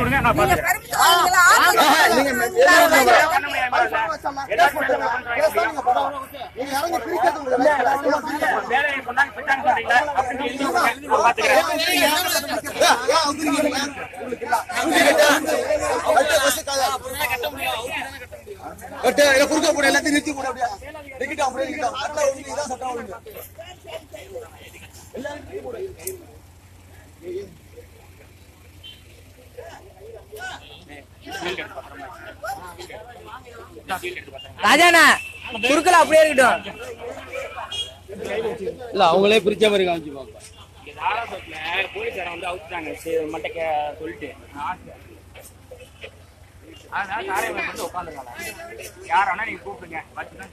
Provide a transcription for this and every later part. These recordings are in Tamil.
கொடுங்க நான் குறுக்க போட எல்லாத்தையும் நிறுத்தி போட அப்படியே நிக்கிட்டோம் அப்படியே நிக்கிட்டோம் சட்டம் ஒழுங்கு இதான் சட்டம் ஒழுங்கு ராஜாண்ணா குறுக்கல அப்படியே இருக்கட்டும். இல்ல அவங்களே பிரிச்ச மாதிரி காமிச்சுப்பாங்க போலீஸ்காரன் வந்து அவுத்துட்டாங்க சரி, மண்டைக்க சொல்லிட்டு அதனால காரைக்குடி வந்து உட்காந்துருக்காங்க யார் வேணா நீங்க கூப்பிடுங்க வச்சுதான்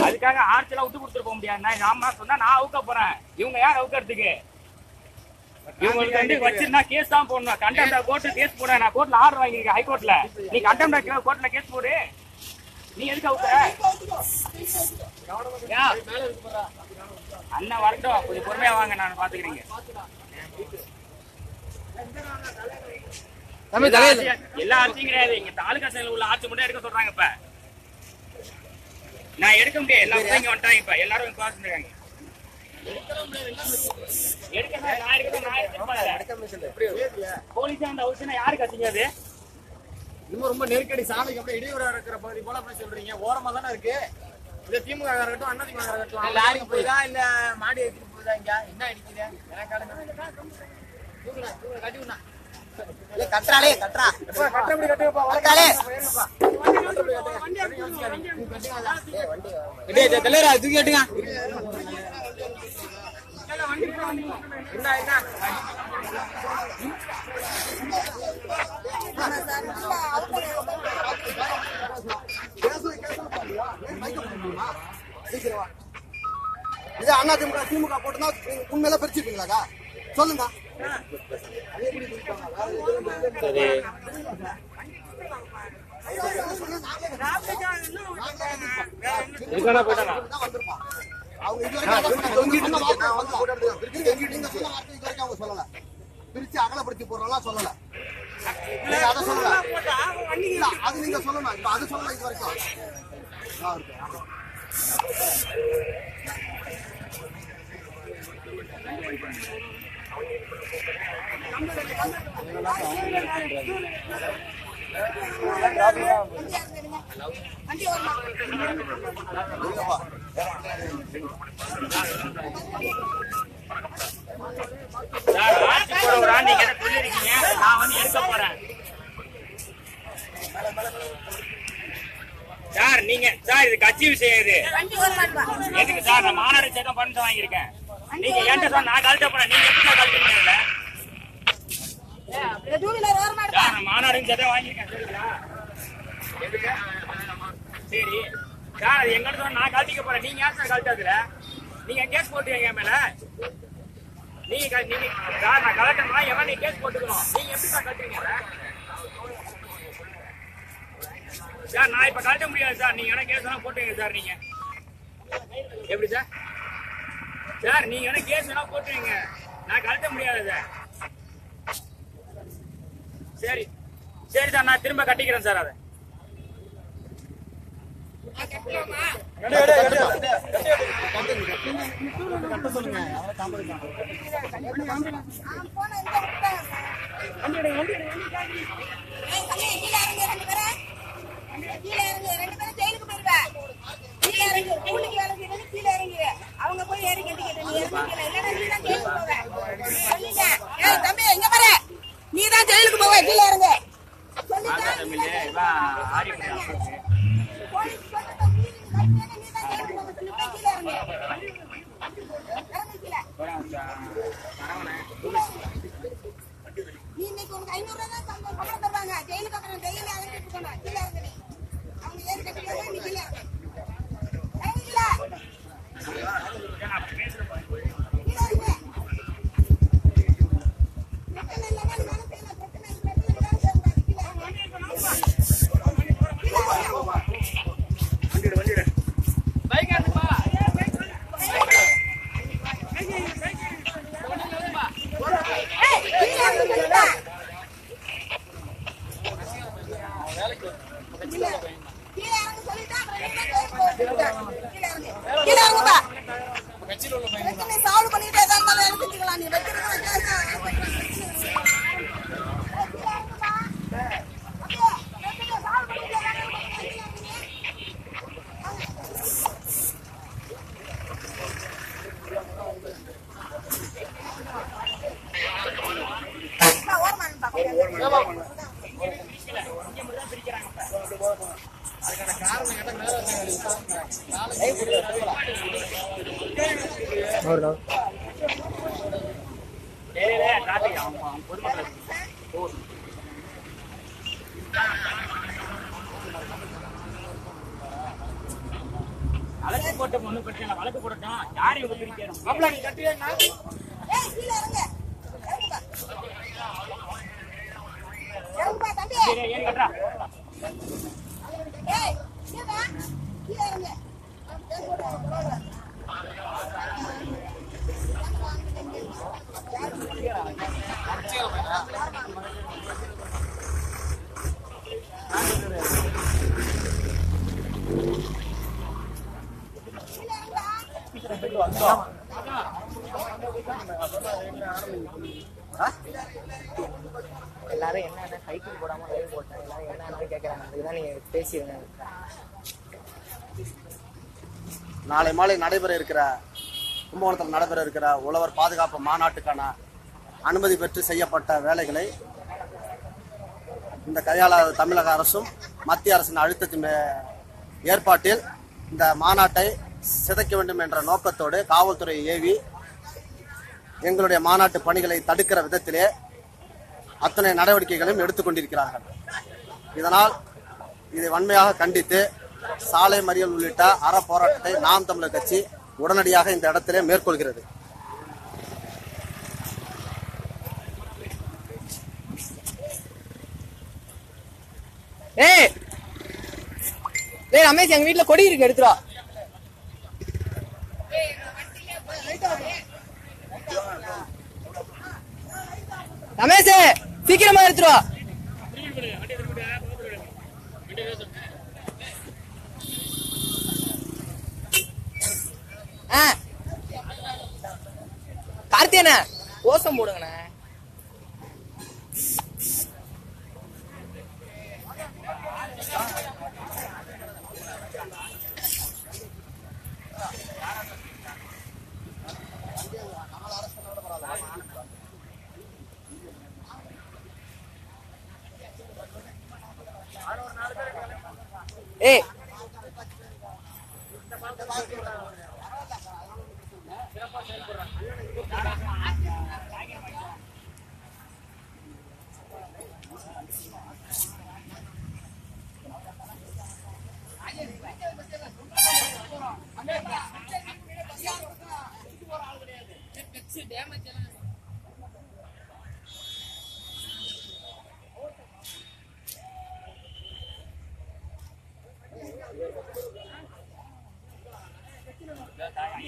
அதுக்காக ஆட்சியெல்லாம் விட்டு கொடுத்துட்டு போக முடியாது நான் நாம சொன்னா நான் அவுக்க போறேன். இவங்க யார் அவுக்கிறதுக்கு? இவங்களுக்கு வந்து வச்சிருந்தா கேஸ் தான் போடணும். கண்டெம்ட் கோர்ட்டு கேஸ் போட. நான் கோர்ட்ல ஆர்டர் வாங்கிருக்கேன் ஹைகோர்ட்ல நீ கண்டெம்ட் கோர்ட்ல கேஸ் போடு. நீ எதுக்கு அவுக்குற? அண்ணன் வரட்டும். கொஞ்சம் பொறுமையா வாங்க நான் பாத்துக்கிறீங்க. எல்லா ஆட்சியும் கிடையாது. இங்க தாலுகா செயல உள்ள ஆட்சி மட்டும் எடுக்க சொல்றாங்க இப்ப. நான் எடுக்க முடியாது. எல்லா இங்க வந்துட்டாங்க இப்ப. எல்லாரும் இங்க போலீஸ் அந்த ஹவுஸ்னா அசிங்க அது இன்னும் ரொம்ப நெருக்கடி. சாலைக்கு அப்படியே இடையூறா இருக்கிற பகுதி போல அப்படி சொல்றீங்க. ஓரமா தானே இருக்கு. இது திமுக இருக்கட்டும் அண்ணா திமுக இருக்கட்டும் இல்ல மாடி எடுத்துட்டு போகுதா இங்க? என்ன அடிக்குது? கட்டி விடா கட்டுறாளே கட்டுறா. கட்டப்படி கட்டுப்பா கட்டாளே தலைவரா தூக்கி கட்டுங்க. இது அண்ணா திமுக திமுக போட்டுனா உண்மையில பிரிச்சிருப்பீங்களாக்கா சொல்லுங்க இதுக்கான போயிட்டானா? அவங்க இது வரைக்கும் நீங்க சொன்ன வார்த்தை இது வரைக்கும் அவங்க சொல்லல. பிரிச்சு அகலப்படுத்தி போடுறோம்லாம் சொல்லல. அதை சொல்லல. இல்ல, அது நீங்க சொல்லணும் இப்ப அது சொல்லல இது வரைக்கும் நல்லா இருக்கு. வண்டி நீங்க சொல்லிருக்கீங்க நான் வந்து எடுக்க போறேன் சார் நீங்க சார் இது கட்சி விஷயம் இது எதுக்கு சார் நான் மாநாடு சேர்க்க பர்மிஷன் வாங்கியிருக்கேன். நீங்க என்கிட்ட சொன்ன நான் கழட்ட போறேன். நீங்க எப்படி சார் சார் நான் மாநாடு சேர்த்த வாங்கியிருக்கேன் சரிங்களா சரி. சார் அது? எங்கிட்ட நான் கழட்டிக்க போறேன். நீங்க ஏன் சார் கழட்டாதுல நீங்க கேஸ் போட்டுவீங்க என் மேல. நீங்க க- நீங்க சார் நான் கலெக்டர்னா எவன் நீ கேஸ் போட்டுக்கணும்? நீங்க எப்படி சார் கழட்டுறீங்க சார் நான் இப்ப கழட்ட முடியாது சார். நீங்க என்ன கேஸ் எல்லாம் போட்டுங்க சார் நீங்க. எப்படி சார்? சார் நீங்க என்ன கேஸ் எல்லாம் போட்டுவீங்க நான் கழட்ட முடியாது சார் சரி. சரி சார் நான் திரும்ப கட்டிக்கிறேன் சார் அதை. அவங்க போய் ஏறி கட்டிக்கிட்டு நீ இறங்கிக்கல இல்லைன்னா நீ தான் ஜெயிலுக்கு போவ சொல்லிட்டேன் ஏய் தம்பி இங்க பாரு நீ தான் ஜெயிலுக்கு போவ கீழே இறங்க. சொல்லிட்டேன் ஜெயில சாவு பண்ணிட்டே தான் எடுத்துக்கலாம் நீ வைக்கிறது Come on. இல்லை வழக்கு போடட்டும் யார் இவங்க பிரிக்கணும் மாப்பிள்ள நீ கட்டியா ஏய் கீழே இறங்கு இறங்குப்பா இறங்குப்பா தம்பி சரி ஏன் கட்டுறா ஏய் கீழே வா. கீழே இறங்கு எல்லாரும் என்ன என்ன சைக்கிள் போடாம லைவ் போட்டேன் எல்லாரும் என்ன என்ன கேட்கறாங்க அதுக்குதான் நீங்க பேசிடுங்க நாளை மாலை நடைபெற இருக்கிற கும்பகோணத்தில் நடைபெற இருக்கிற உழவர் பாதுகாப்பு மாநாட்டுக்கான அனுமதி பெற்று செய்யப்பட்ட வேலைகளை இந்த கையாள தமிழக அரசும் மத்திய அரசின் அழுத்தத்தின் மே- ஏற்பாட்டில் இந்த மாநாட்டை சிதைக்க வேண்டும் என்ற நோக்கத்தோடு காவல்துறை ஏவி எங்களுடைய மாநாட்டு பணிகளை தடுக்கிற விதத்திலே அத்தனை நடவடிக்கைகளையும் எடுத்துக்கொண்டிருக்கிறார்கள். இதனால் இதை வன்மையாக கண்டித்து சாலை மறியல் உள்ளிட்ட அற போராட்டத்தை நாம் தமிழர் கட்சி உடனடியாக இந்த இடத்திலே மேற்கொள்கிறது. ஏய்! டேய் ரமேஷ் எங்க வீட்ல கொடி இருக்கு எடுத்துடா ரமேஷ் சீக்கிரமா எடுத்துருவா கார்த்தியண்ண ஓசம் போடுங்கண்ணே ஏய்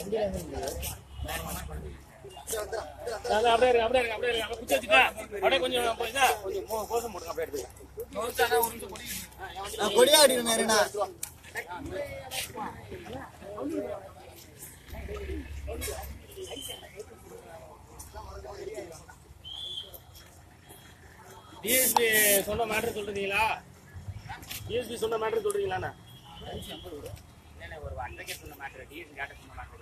அப்படியே இருக்கு, அப்படியே இருக்கு, அப்படியே இருக்கு. அப்படியே குச்சி வச்சுட்டா, அப்படியே கொஞ்சம் இதா, கொஞ்சம் கோசம் போடுங்க, அப்படியே டிஎஸ்பி சொன்ன மேட்டர் சொல்றீங்களா? டிஎஸ்பி சொன்ன மேட்டர் சொல்றீங்களாண்ணா? ஒரு அன்றைக்கே சொன்ன மேட்டர் டிஎஸ்பி கேட்ட சொன்ன மேட்டர்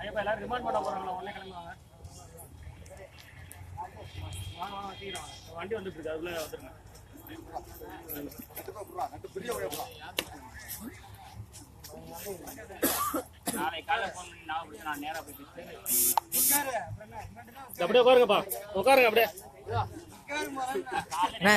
ஐயப்பா எல்லாரும் ரிமாண்ட் பண்ண போறாங்களா? உடனே கிளம்புவாங்க. வாங்க வாங்க சீக்கிரம். வண்டி வந்துட்டு இருக்கு அதுக்குள்ள வந்துருங்க. நாளை காலைல ஃபோன் பண்ணி நான் நான் நேரா போய் பேசுறேன். அப்படியே உட்காருங்கப்பா. உட்காருங்க அப்படியே. அண்ணே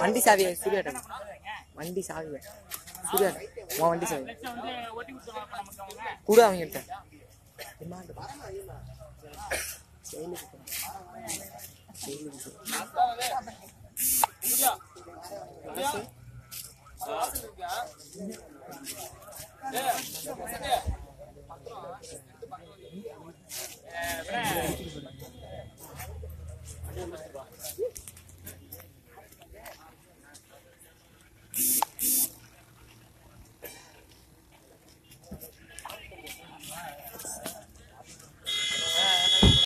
வண்டி சாவியா சூர்யாட்டம் வண்டி சாவியா. சூர்யா உன் வண்டி சாவி. கூட அவங்கள்ட்ட